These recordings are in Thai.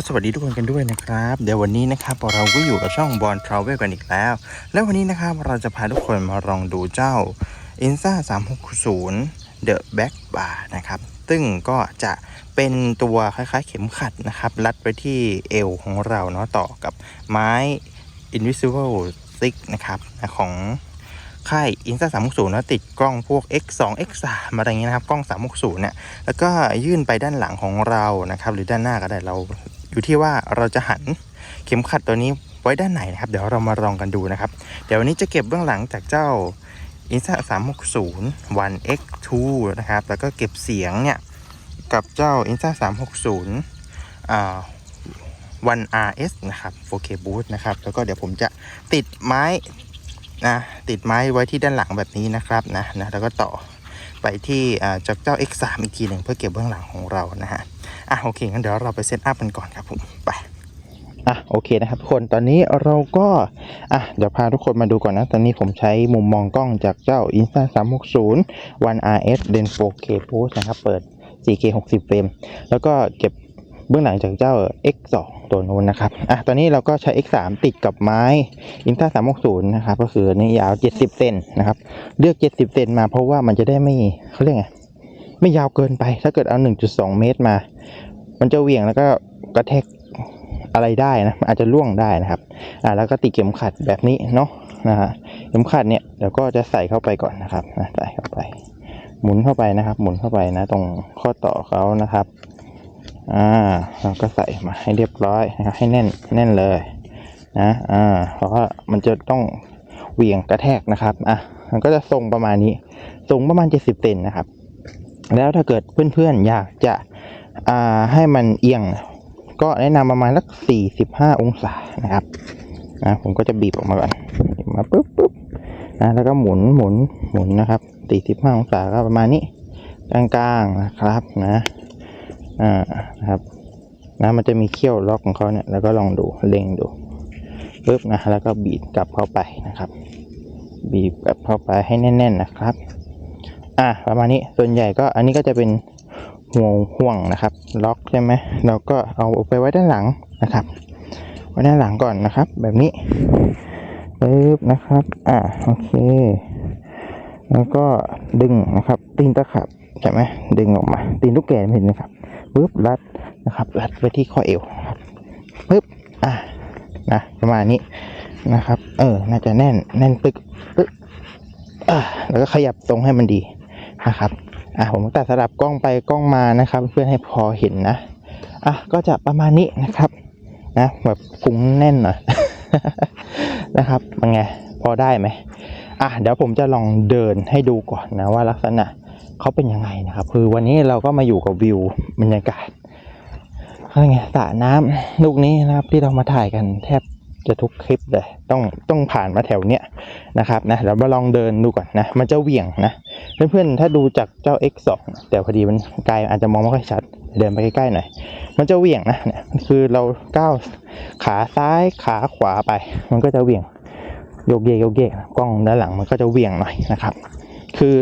็สวัสดีทุกคนกันด้วยนะครับ เดี๋ยววันนี้นะครับเราก็อยู่กับช่องบอลทราเวลกันอีกแล้ว และวันนี้นะครับเราจะพาทุกคนมาลองดูเจ้า i n s a 360 The Back Bar นะครับ ซึ่งก็จะเป็นตัวคล้ายๆเข็มขัดนะครับ รัดไปที่เอวของเราเนาะต่อกับไม้ Invisible Stick นะครับของค่าย i n s a 360นะติดกล้องพวก X2 X3 อะไรเงี้ยนะครับ กล้อง360เนี่ยแล้วก็ยื่นไปด้านหลังของเรานะครับ หรือด้านหน้าก็ได้เรา อยู่ที่ว่าเราจะหันเข็มขัดตัวนี้ไว้ด้านไหนนะครับ เดี๋ยวเรามาลองกันดูนะครับ เดี๋ยววันนี้จะเก็บเบื้องหลังจากเจ้า i n s t a 360 One X2 นะครับ แล้วก็เก็บเสียงเนี่ย กับเจ้า i n s t a 360อ่า One RS นะครับ 4K Boost นะครับ แล้วก็เดี๋ยวผมจะติดไม้นะติดไม้ไว้ที่ด้านหลังแบบนี้นะครับนะนะแล้วก็ต่อไปที่อ่าจากเจ้า X3 อีกทีหนึ่งเพื่อเก็บเบื้องหลังของเรานะฮะ อะโอเคงั้นเดี๋ยวเราไปเซตอัพกันก่อนครับผมไปอะโอเคนะครับทุกคนตอนนี้เราก็อะเดี๋ยวพาทุกคนมาดูก่อนนะ ตอนนี้ผมใช้มุมมองกล้องจากเจ้า Insta 360 One RS Den 4K Boost นะครับ เปิด 4K 60 เฟรม แล้วก็เก็บเบื้องหลังจากเจ้า X2 ตัวนู้นนะครับอะตอนนี้เราก็ใช้ X3 ติดกับไม้ Insta 360 นะครับ ก็คือนนี่ยาว 70 เซนนะครับ เลือก 70 เซนมาเพราะว่ามันจะได้ไม่เขาเรียกไง ไม่ยาวเกินไป ถ้าเกิดเอา 1.2 เมตรมา มันจะเหวี่ยงแล้วก็กระแทกอะไรได้นะอาจจะล่วงได้นะครับ อ่าแล้วก็ติดเข็มขัดแบบนี้เนาะนะฮะเข็มขัดเนี่ยเดี๋ยวก็จะใส่เข้าไปก่อนนะครับนะใส่เข้าไป หมุนเข้าไปนะครับ หมุนเข้าไปนะ ตรงข้อต่อเขานะครับ อ่าเราก็ใส่มาให้เรียบร้อยนะครับ ให้แน่นแน่นเลยนะอ่าเพราะว่ามันจะต้องเหวี่ยงกระแทกนะครับอะมันก็จะทรงประมาณนี้สูงประมาณ 70เซนนะครับ แล้วถ้าเกิดเพื่อนๆอยากจะให้มันเอียง ก็แนะนำประมาณสัก 45 องศานะครับนะผมก็จะบีบออกมาก่อนมาปุ๊บปุ๊บนะแล้วก็หมุนหมุนหมุนนะครับ 45 องศาก็ประมาณนี้กลางๆนะครับนะอ่านะครับนะมันจะมีเขี้ยวล็อกของเขาเนี่ยแล้วก็ลองดูเล็งดูปุ๊บนะแล้วก็บีบกลับเข้าไปนะครับ บีบกลับเข้าไปให้แน่น ๆนะครับ อะประมาณนี้ส่วนใหญ่ก็อันนี้ก็จะเป็นห่วงห่วงนะครับ ล็อกใช่ไหมเราก็เอาไปไว้ด้านหลังนะครับ ไว้ด้านหลังก่อนนะครับ แบบนี้ปึ๊บนะครับ อะโอเค แล้วก็ดึงนะครับตีนตะขับใช่ไหมดึงออกมาตีนลูกแกไม่เห็นนะครับปึ๊บรัดนะครับ รัดไปที่ข้อเอวครับปึ๊บอะนะประมาณนี้นะครับ เออ น่าจะแน่น แน่นตึกปึ๊บอะแล้วก็ขยับตรงให้มันดี นะครับอะผมตัดสลับกล้องไปกล้องมานะครับ เพื่อให้พอเห็นนะอะก็จะประมาณนี้นะครับนะแบบพุงแน่นหน่อยนะครับเป็นไงพอได้ไหมอะเดี๋ยวผมจะลองเดินให้ดูก่อนนะว่าลักษณะเขาเป็นยังไงนะครับ คือวันนี้เราก็มาอยู่กับวิวบรรยากาศอะไรไงสระน้ำลูกนี้นะครับที่เรามาถ่ายกันแทบ จะทุกคลิปเลยต้องต้องผ่านมาแถวเนี้ยนะครับนะเดี๋ยวมาลองเดินดูก่อนนะ มันจะเหวี่ยงนะเพื่อนๆถ้าดูจากเจ้า X2 แต่พอดีมันไกลอาจจะมองไม่ค่อยชัดเดินไปใกล้ๆหน่อย มันจะเหวี่ยงนะเนี่ยคือเราก้าวขาซ้ายขาขวาไป มันก็จะเหวี่ยงโยกเยกโยกเยกกล้องด้านหลังมันก็จะเหวี่ยงหน่อยนะครับ คือ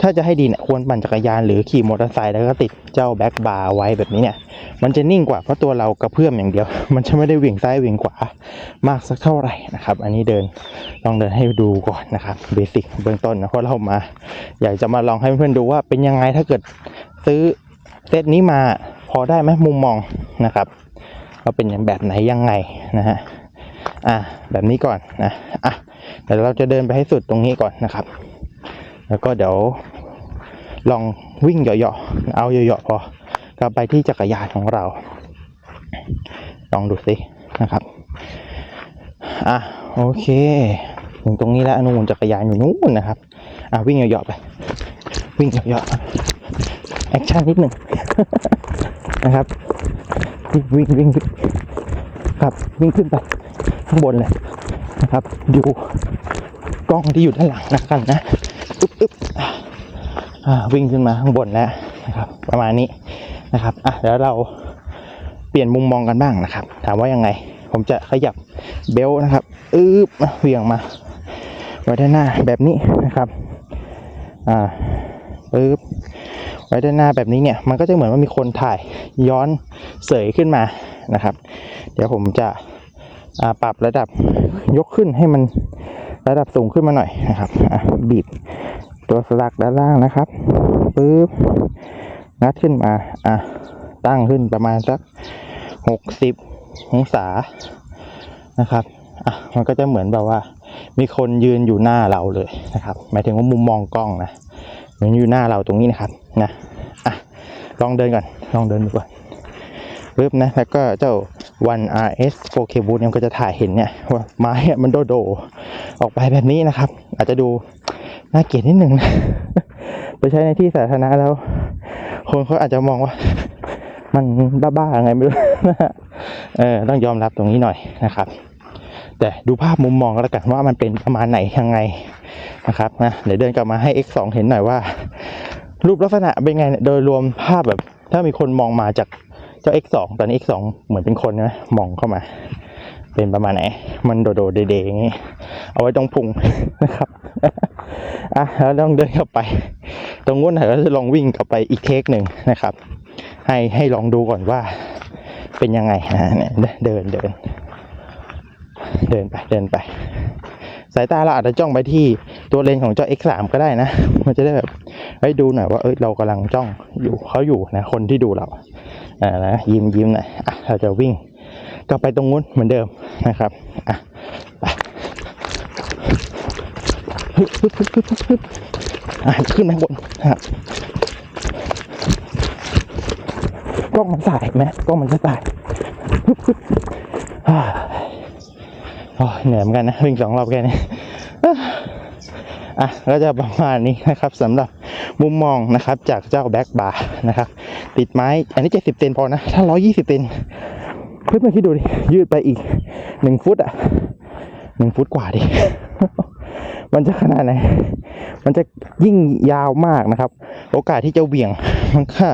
ถ้าจะให้ดีเนี่ยควรปั่นจักรยานหรือขี่มอเตอร์ไซค์แล้วก็ติดเจ้าแบ็คบาร์ไว้แบบนี้เนี่ย มันจะนิ่งกว่าเพราะตัวเรากระเพื่อมอย่างเดียว มันจะไม่ได้เหวี่ยงซ้ายเหวี่ยงขวามากสักเท่าไหร่นะครับ อันนี้เดินลองเดินให้ดูก่อนนะครับเบสิกเบื้องต้นนะเพราะเรามา อยากจะมาลองให้เพื่อนๆดูว่าเป็นยังไงถ้าเกิดซื้อเซตนี้มาพอได้ไหมมุมมองนะครับว่าเป็นอย่างแบบไหนยังไงนะฮะอะแบบนี้ก่อนนะอะเดี๋ยวเราจะเดินไปให้สุดตรงนี้ก่อนนะครับ แล้วก็เดี๋ยวลองวิ่งเหยาะๆเอาเหยาะๆพอกลับไปที่จักรยานของเรา ลองดูสินะครับ อะโอเคถึงตรงนี้แล้วอนุมูลจักรยานอยู่นู้นนะครับ อะวิ่งเหยาะๆไป วิ่งเหยาะๆแอคชั่นนิดหนึ่งนะครับวิ่งวิ่งวิ่งวิ่งครับวิ่งขึ้นไปข้างบนเลยนะครับ ดูกล้องที่อยู่ด้านหลังนะกันนะ อึ๊บวิ่งขึ้นมาข้างบนแล้วนะครับ ประมาณนี้นะครับอะแล้วเราเปลี่ยนมุมมองกันบ้างนะครับ ถามว่ายังไง ผมจะขยับเบลต์นะครับอึ๊บเหวี่ยงมาไว้ด้านหน้าแบบนี้นะครับอ่าปึ๊บไว้ด้านหน้าแบบนี้เนี่ยมันก็จะเหมือนว่ามีคนถ่ายย้อนเสยขึ้นมานะครับ เดี๋ยวผมจะปรับระดับยกขึ้นให้มันระดับสูงขึ้นมาหน่อยนะครับบีบ ตัวสลักด้านล่างนะครับปึ๊บงัดขึ้นมาอะตั้งขึ้นประมาณสักหกสิบองศานะครับอะมันก็จะเหมือนแบบว่า มีคนยืนอยู่หน้าเราเลยนะครับ หมายถึงว่ามุมมองกล้องนะเหมือนอยู่หน้าเราตรงนี้นะครับนะอะลองเดินก่อนลองเดินดูก่อนปึ๊บนะแล้วก็เจ้า One RS 4K Boot เนี่ยมันก็จะถ่ายเห็นเนี่ยว่าไม้อะมันโดโด ออกไปแบบนี้นะครับ อาจจะดู น่าเกลียดนิดหนึ่งนะไปใช้ในที่สาธารณะแล้ว คนเขาอาจจะมองว่า มันบ้าๆไงไม่รู้เออต้องยอมรับตรงนี้หน่อยนะครับ แต่ดูภาพมุมมองก็แล้วกันว่ามันเป็นประมาณไหนยังไงนะครับนะเดี๋ยวเดินกลับมาให้ X2 เห็นหน่อยว่า รูปลักษณะเป็นไงเนี่ยโดยรวมภาพแบบ ถ้ามีคนมองมาจากเจ้า X2 ตอนนี้ X2 เหมือนเป็นคนใช่ไหมมองเข้ามา เป็นประมาณไหน มันโดดๆเดๆอย่างงี้ เอาไว้ตรงพุงนะครับ อะแล้วต้องเดินกลับไป ตรงนู้นเราจะลองวิ่งกลับไปอีกเทคหนึ่งนะครับ ให้ให้ลองดูก่อนว่าเป็นยังไงนะเนี่ยเดินเดิน เดินไปเดินไป สายตาเราอาจจะจ้องไปที่ตัวเลนของเจ้า X3 ก็ได้นะ มันจะได้แบบให้ดูหน่อยว่าเอ้ยเรากำลังจ้องอยู่เขาอยู่นะคนที่ดูเราอ่านะยิ้มยิ้มหน่อยอะเราจะวิ่ง กลับไปตรงนู้นเหมือนเดิมนะครับอะไปอะขึ้นไปบนนะครับกล้องมันสายไหมกล้องมันจะสายฮึบฮึบอ่าโอ้ยเหนื่อยเหมือนกันนะวิ่งสองรอบแค่นี้อะอะก็จะประมาณนี้นะครับสำหรับมุมมองนะครับจากเจ้าแบ็กบาร์นะครับติดไม้ อันนี้ 70 เซนพอนะ ถ้า 120 เซน เพื่อนมาคิดดูดิยืดไปอีกหนึ่งฟุตอะหนึ่งฟุตกว่าดิ มันจะขนาดไหน มันจะยิ่งยาวมากนะครับ โอกาสที่จะเหวี่ยงมันค่า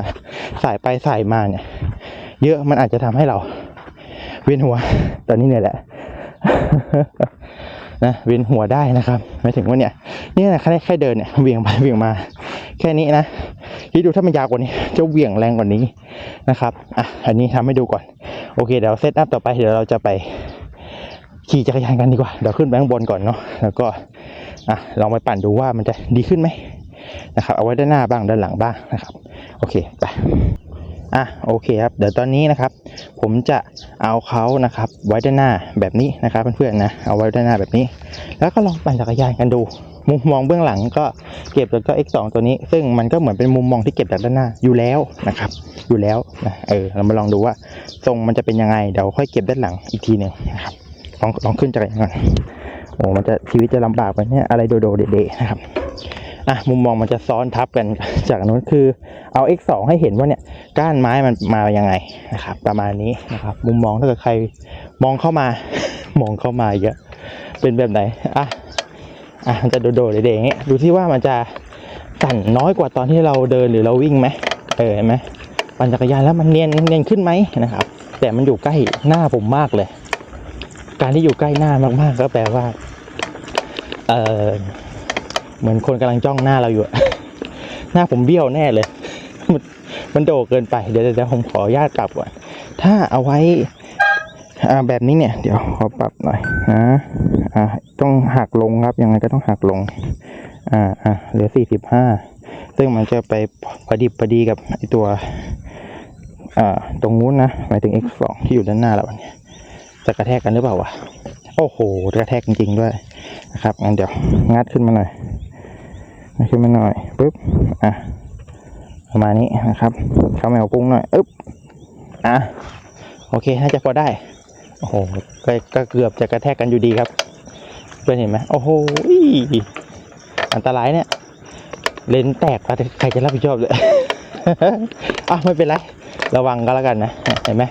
สายไปสายมาเนี่ย เยอะมันอาจจะทำให้เรา เวียนหัว ตอนนี้เนี่ยแหละ นะเวียนหัวได้นะครับหมายถึงว่าเนี่ยนี่นะแค่แค่เดินเนี่ยเวี่ยงไปเวี่ยงมา แค่นี้นะที่ดูถ้ามันยาวกว่านี้จะเวี่ยงแรงกว่านี้นะครับอะอันนี้ทำให้ดูก่อนโอเคเดี๋ยวเซตอัพต่อไปเดี๋ยวเราจะไปขี่จักรยานกันดีกว่าเดี๋ยวขึ้นไปข้างบนก่อนเนาะแล้วก็อะลองไปปั่นดูว่ามันจะดีขึ้นไหมนะครับเอาไว้ด้านหน้าบ้างด้านหลังบ้างนะครับ โอเคไป อะโอเคครับเดี๋ยวตอนนี้นะครับ ผมจะเอาเขานะครับไว้ด้านหน้าแบบนี้นะครับเพื่อนๆนะเอาไว้ด้านหน้าแบบนี้ แล้วก็ลองปั่นจักรยานกันดู มุมมองเบื้องหลังก็เก็บจากเจ้า X2 ตัวนี้ ซึ่งมันก็เหมือนเป็นมุมมองที่เก็บจากด้านหน้าอยู่แล้วนะครับ อยู่แล้วนะเออเรามาลองดูว่าทรงมันจะเป็นยังไงเดี๋ยวค่อยเก็บด้านหลังอีกทีหนึ่งนะครับลองลองขึ้นจักรยานก่อนโอ้มันจะชีวิตจะลำบากไปเนี่ยอะไรโดโดเดๆนะครับ อะมุมมองมันจะซ้อนทับกันจากนู้นคือเอา X2 ให้เห็นว่าเนี่ยก้านไม้มันมายังไงนะครับ ประมาณนี้นะครับ มุมมองถ้าเกิดใครมองเข้ามา มองเข้ามาเยอะ เป็นแบบไหนอะอะมันจะโดดๆเดๆอย่างเงี้ยดูที่ว่ามันจะสั่นน้อยกว่าตอนที่เราเดินหรือเราวิ่งไหมเออเห็นไหมปั่นจักรยานแล้วมันเนียนเนียนขึ้นไหมนะครับ แต่มันอยู่ใกล้หน้าผมมากเลย การที่อยู่ใกล้หน้ามากๆก็แปลว่า เออ เหมือนคนกำลังจ้องหน้าเราอยู่อะหน้าผมเบี้ยวแน่เลยมันมันโดเกินไป เดี๋ยวเดี๋ยวผมขออนุญาตกลับก่อน ถ้าเอาไว้อแบบนี้เนี่ย เดี๋ยวขอปรับหน่อยนะอ่าต้องหักลงครับ ยังไงก็ต้องหักลง อ่าอ่าเหลือสี่สิบห้าซึ่งมันจะไปพอดีพอดีกับไอตัวอ่าตรงนู้นนะหมายถึง x 2 ที่อยู่ด้านหน้าเราเนี่ยจะกระแทกกันหรือเปล่าวะโอ้โหกระแทกจริงๆด้วยนะครับงั้นเดี๋ยวงัดขึ้นมาหน่อย ขึ้นมาหน่อยปึ๊บอะประมาณนี้นะครับเข้าแมวกุ้งหน่อยอึ๊บอะโอเคน่าจะพอได้โอ้โหก็ก็เกือบจะกระแทกกันอยู่ดีครับเพื่อนเห็นไหมโอ้โหอันตรายเนี่ยเลนแตกใครจะรับผิดชอบเลยอะไม่เป็นไร ระวังก็แล้วกันนะเห็นไหม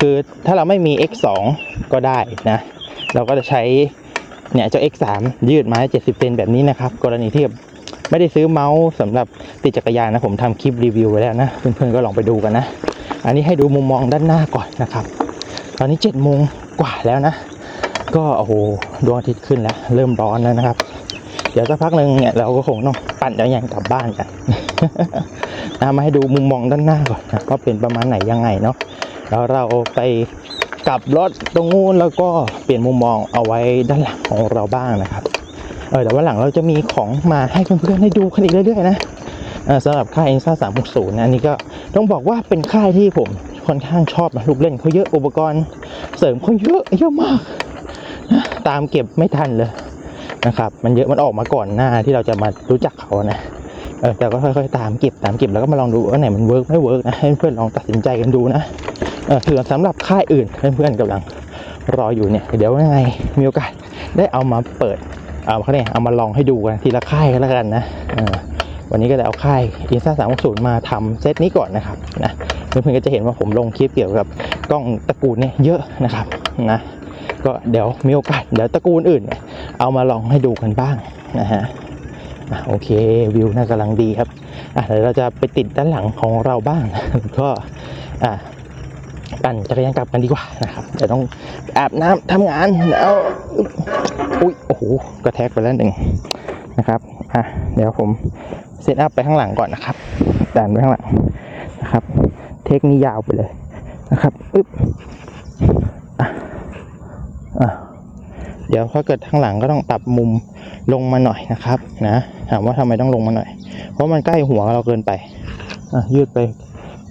คือถ้าเราไม่มี X2 ก็ได้นะ เราก็จะใช้เนี่ยเจ้า X3 ยืดไม้70เซนแบบนี้นะครับ กรณีที่ ไม่ได้ซื้อเมาส์สำหรับติดจักรยานนะผมทำคลิปรีวิวไว้แล้วนะเพื่อนๆก็ลองไปดูกันนะ อันนี้ให้ดูมุมมองด้านหน้าก่อนนะครับ ตอนนี้7โมงกว่าแล้วนะ ก็โอ้โหดวงอาทิตย์ขึ้นแล้ว เริ่มร้อนแล้วนะครับ เดี๋ยวสักพักหนึ่งเนี่ยเราก็คงต้องปั่นจักรยานกลับบ้านกันนะมาให้ดูมุมมองด้านหน้าก่อนนะว่าเป็นประมาณไหนยังไงเนาะแล้วเราไปกลับรถตรงนู้นแล้วก็เปลี่ยนมุมมองเอาไว้ด้านหลังของเราบ้างนะครับ เออแต่ว่าหลังเราจะมีของมาให้เพื่อนๆได้ดูกันอีกเรื่อยๆนะสำหรับค่าย i n s a 360นะอันนี้ก็ต้องบอกว่าเป็นค่ายที่ผมค่อนข้างชอบนะลูกเล่นเขาเยอะอุปกรณ์เสริมเขาเยอะเยอะมากนะตามเก็บไม่ทันเลยนะครับ มันเยอะมันออกมาก่อนหน้าที่เราจะมารู้จักเขานะเออแต่ก็ค่อยๆตามเก็บตามเก็บแล้วก็มาลองดูว่าไหนมันเวิร์กไม่เวิร์กนะให้เพื่อนๆลองตัดสินใจกันดูนะเออถือสำหรับค่ายอื่นเพื่อนๆกำลังรออยู่เนี่ยเดี๋ยวยังไงมีโอกาสได้เอามาเปิด เอาเขาเนี่ยเอามาลองให้ดูกันทีละค่ายกันแล้วกันนะวันนี้ก็จะเอาค่ายอินซ่าสามศูนย์มาทำเซตนี้ก่อนนะครับนะเพื่อนๆก็จะเห็นว่าผมลงคลิปเกี่ยวกับกล้องตระกูลเนี่ยเยอะนะครับนะก็เดี๋ยวมีโอกาสเดี๋ยวตระกูลอื่น เอามาลองให้ดูกันบ้างนะฮะโอเควิวน่ากำลังดีครับอะเดี๋ยวเราจะไปติดด้านหลังของเราบ้างก็อะ ปั่นจักรยานกลับกันดีกว่านะครับเดี๋ยวต้องอาบน้ำทำงานแล้วอุ้ยโอ้โหกระแทกไปแล้วหนึ่งนะครับอะเดี๋ยวผมเซตอัพไปข้างหลังก่อนนะครับดันไปข้างหลังนะครับ เทคนี้ยาวไปเลยนะครับอึ๊บอะอะเดี๋ยวถ้าเกิดข้างหลังก็ต้องปรับมุมลงมาหน่อยนะครับ นะถามว่าทำไมต้องลงมาหน่อย เพราะมันใกล้หัวเราเกินไปอะยืดไป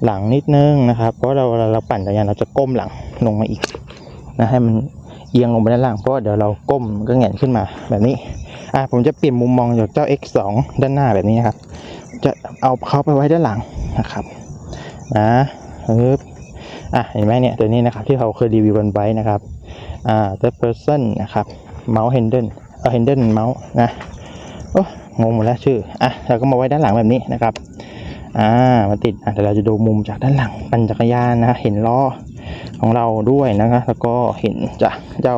หลังนิดนึงนะครับ เพราะเราเราเราปั่นจักรยานเราจะก้มหลังลงมาอีกนะให้มันเอียงลงไปด้านล่างเพราะว่าเดี๋ยวเราก้มก็แงนขึ้นมาแบบนี้อะผมจะเปลี่ยนมุมมองจากเจ้า X2 ด้านหน้าแบบนี้นครับ จะเอาเขาไปไว้ด้านหลังนะครับนะปึ๊บอะเห็นไหมเนี่ยตัวนี้นะครับที่เขาเคยรีวิวกันไว้นะครับอ่า the person นะครับเมาส์ handle เออ handle เมาส์นะโอ้งงหมดแล้วชื่ออะเราก็มาไว้ด้านหลังแบบนี้นะครับ อ่ามาติดอะเดี๋ยวเราจะดูมุมจากด้านหลังปั่นจักรยานนะเห็นล้อของเราด้วยนะครับแล้วก็เห็นจากเจ้า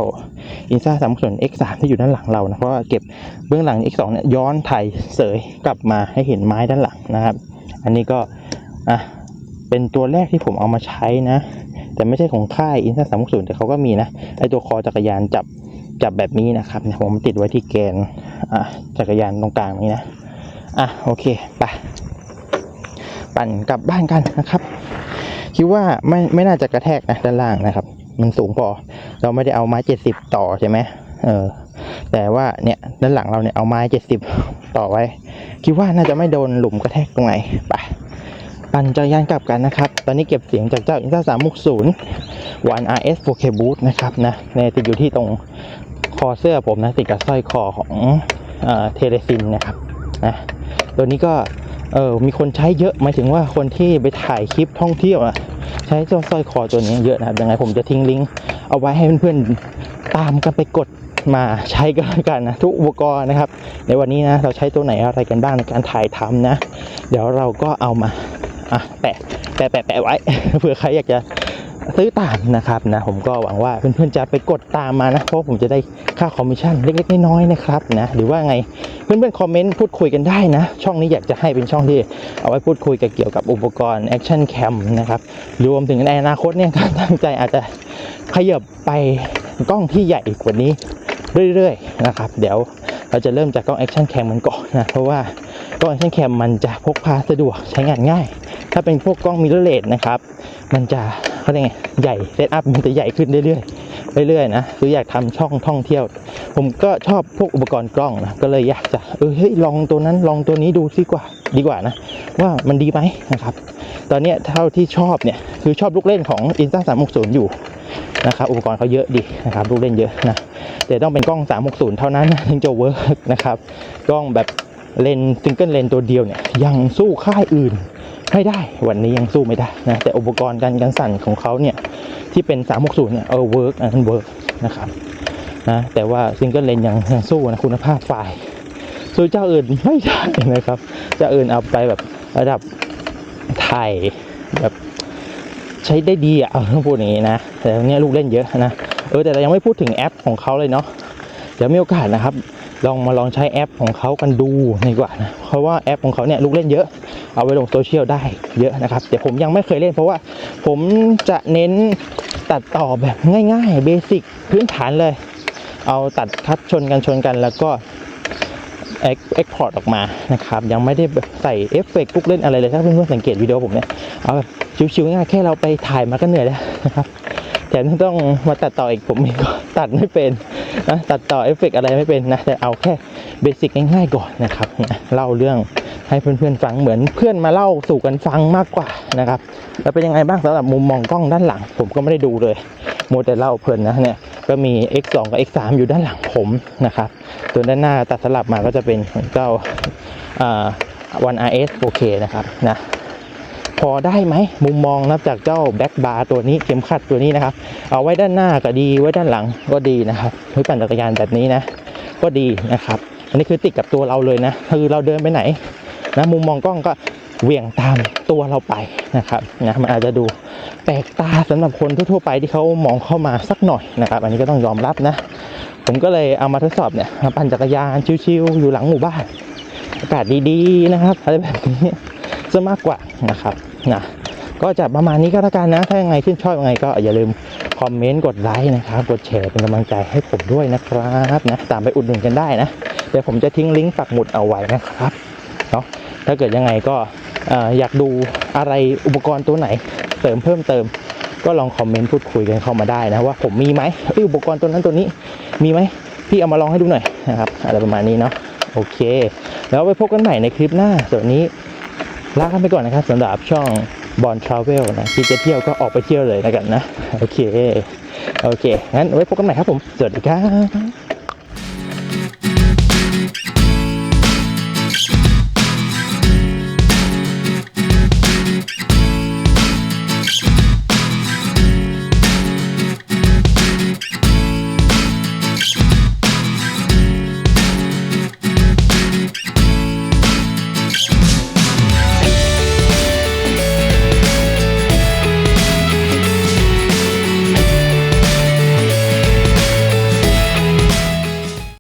อินซ่าสามส่วน X3 ที่อยู่ด้านหลังเรานะเพราะว่าเก็บเบื้องหลัง X2 เนี่ยย้อนถ่ายเสยกลับมาให้เห็นไม้ด้านหลังนะครับ อันนี้ก็อะเป็นตัวแรกที่ผมเอามาใช้นะ แต่ไม่ใช่ของค่ายอินซ่าสามส่วนแต่เขาก็มีนะไอตัวคอจักรยานจับจับแบบนี้นะครับผมติดไว้ที่แกนอะจักรยานตรงกลางนี้นะอะโอเคไป ปั่นกลับบ้านกันนะครับ คิดว่าไม่ไม่น่าจะกระแทกนะด้านล่างนะครับ มันสูงพอ เราไม่ได้เอาไม้เจ็ดสิบต่อใช่ไหมเออ แต่ว่าเนี่ยด้านหลังเราเนี่ยเอาไม้เจ็ดสิบต่อไว้ คิดว่าน่าจะไม่โดนหลุมกระแทกตรงไหนไปปั่นจักรยานกลับกันนะครับ ตอนนี้เก็บเสียงจากเจ้าอินซ่าสามมุกศูนย์วัน RS 4K Boost นะครับนะเนี่ยติดอยู่ที่ตรงคอเสื้อผมนะติดกับสร้อยคอของเอ่อเทเลซินนะครับนะตัวนี้ก็ เออมีคนใช้เยอะหมายถึงว่าคนที่ไปถ่ายคลิปท่องเที่ยวอะใช้เจ้าสร้อยคอตัวนี้เยอะนะครับยังไงผมจะทิ้งลิงก์เอาไว้ให้เพื่อนๆตามกันไปกดมาใช้กันกันนะทุกอุปกรณ์นะครับ ในวันนี้นะเราใช้ตัวไหนอะไรกันบ้างในการถ่ายทำนะ เดี๋ยวเราก็เอามาอะแปะแปะแปะแปะไว้เผื่อใครอยากจะ ซื้อตามนะครับนะผมก็หวังว่าเพื่อนๆจะไปกดตามมานะ เพราะผมจะได้ค่าคอมมิชชั่นเล็กๆน้อยๆนะครับนะหรือว่าไงเพื่อนๆคอมเมนต์พูดคุยกันได้นะ ช่องนี้อยากจะให้เป็นช่องที่เอาไว้พูดคุยกับเกี่ยวกับอุปกรณ์ Action Cam นะครับรวมถึงในอนาคตเนี่ยตั้งใจอาจจะขยับไปกล้องที่ใหญ่กว่านี้เรื่อยๆนะครับ เดี๋ยวเราจะเริ่มจากกล้อง Action Cam มันก่อนนะเพราะว่า กล้อง Action Cam มันจะพกพาสะดวกใช้งานง่าย ถ้าเป็นพวกกล้องมิเรอร์เลสนะครับ มันจะเขาเรียกไงใหญ่เซตอัพมันจะใหญ่ขึ้นเรื่อยๆเรื่อยๆนะคืออยากทำช่องท่องเที่ยว ผมก็ชอบพวกอุปกรณ์กล้องนะก็เลยอยากจะเออเฮ้ยลองตัวนั้นลองตัวนี้ดูดีกว่าดีกว่านะ ว่ามันดีไหมนะครับ ตอนนี้เท่าที่ชอบเนี่ยคือชอบลูกเล่นของ i n s t a 360อยู่นะครับอุปกรณ์เขาเยอะดีนะครับลูกเล่นเยอะนะแต่ต้องเป็นกล้อง 360 เท่านั้นถึงจะเวิร์กนะครับกล้องแบบ เลนซิงเกิลเลนตัวเดียวเนี่ยยังสู้ค่ายอื่นไม่ได้วันนี้ยังสู้ไม่ได้นะแต่อุปกรณ์การกันสั่นของเขาเนี่ยที่เป็น 360 เนี่ยเออเวิร์กอันนั้นเวิร์กนะครับนะแต่ว่าซิงเกิลเลนยังยังสู้นะคุณภาพไฟล์สู้เจ้าอื่นไม่ได้นะครับเจ้าอื่นเอาไปแบบระดับถ่ายแบบใช้ได้ดีอะเอาต้งพูดอย่างนี้นะแต่อันเนี้ยลูกเล่นเยอะนะเออแต่เรายังไม่พูดถึงแอปของเขาเลยเนาะเดี๋ยวมีโอกาสนะครับ ลองมาลองใช้แอปของเขากันดูดีกว่านะเพราะว่าแอปของเขาเนี่ยลูกเล่นเยอะ เอาไว้ลงโซเชียลได้เยอะนะครับแต่ผมยังไม่เคยเล่นเพราะว่าผมจะเน้นตัดต่อแบบง่ายๆเบสิกพื้นฐานเลย เอาตัดคัดชนกันชนกันแล้วก็เอ็กเอ็กพอร์ตออกมานะครับยังไม่ได้ใส่เอฟเฟกต์ลูกเล่นอะไรเลยถ้าเพื่อนๆสังเกตวิดีโอผมเนี่ยเอาแบบชิวๆง่ายแค่เราไปถ่ายมาก็เหนื่อยแล้วนะครับแถมต้องมาตัดต่ออีกผมเองก็ตัดไม่เป็น นะตัดต่อเอฟเฟกต์อะไรไม่เป็นนะแต่เอาแค่เบสิกง่ายๆก่อนนะครับเล่าเรื่องให้เพื่อนๆฟังเหมือนเพื่อนมาเล่าสู่กันฟังมากกว่านะครับแล้วเป็นยังไงบ้างสำหรับมุมมองกล้องด้านหลัง ผมก็ไม่ได้ดูเลยโมแต่เล่าเพลินนะเนี่ยก็มี X2 กับ X3 อยู่ด้านหลังผมนะครับตัวด้านหน้าตัดสลับมาก็จะเป็นเจ้าอ่า1 RS โอเคนะครับนะ พอได้ไหมมุมมองนับจากเจ้าแบ็กบาร์ตัวนี้เข็มขัดตัวนี้นะครับ เอาไว้ด้านหน้าก็ดีไว้ด้านหลังก็ดีนะครับเฮ้ยปั่นจักรยานแบบนี้นะ ก็ดีนะครับ อันนี้คือติดกับตัวเราเลยนะคือเราเดินไปไหนนะมุมมองกล้องก็เหวี่ยงตามตัวเราไปนะครับนะมันอาจจะดูแปลกตาสำหรับคนทั่วๆไปที่เขามองเข้ามาสักหน่อยนะครับ อันนี้ก็ต้องยอมรับนะ ผมก็เลยเอามาทดสอบเนี่ยปั่นจักรยานชิวๆอยู่หลังหมู่บ้านอากาศดีๆนะครับอะไรแบบนี้ ซะมากกว่านะครับนะก็จะประมาณนี้ก็แล้วกันนะ ถ้ายังไงชื่นชอบยังไงก็อย่าลืมคอมเมนต์กดไลค์นะครับ กดแชร์เป็นกำลังใจให้ผมด้วยนะครับนะตามไปอุดหนุนกันได้นะเดี๋ยวผมจะทิ้งลิงก์ปักหมุดเอาไว้นะครับเนาะถ้าเกิดยังไงก็เอ่อยากดูอะไรอุปกรณ์ตัวไหนเสริมเพิ่มเติม ก็ลองคอมเมนต์พูดคุยกันเข้ามาได้นะว่าผมมีไหมอ้อุปกรณ์ตัวนั้นตัวนี้มีไหมพี่เอามาลองให้ดูหน่อยนะครับอะไรประมาณนี้เนาะโอเค แล้วไปพบกันใหม่ในคลิปหน้าส่วนนี้ ลากันไปก่อนนะครับสำหรับช่องบอลทราเวลนะที่จะเที่ยวก็ออกไปเที่ยวเลยนะกันนะ โอเค โอเค งั้นไว้พบกันใหม่ครับผม สวัสดีครับ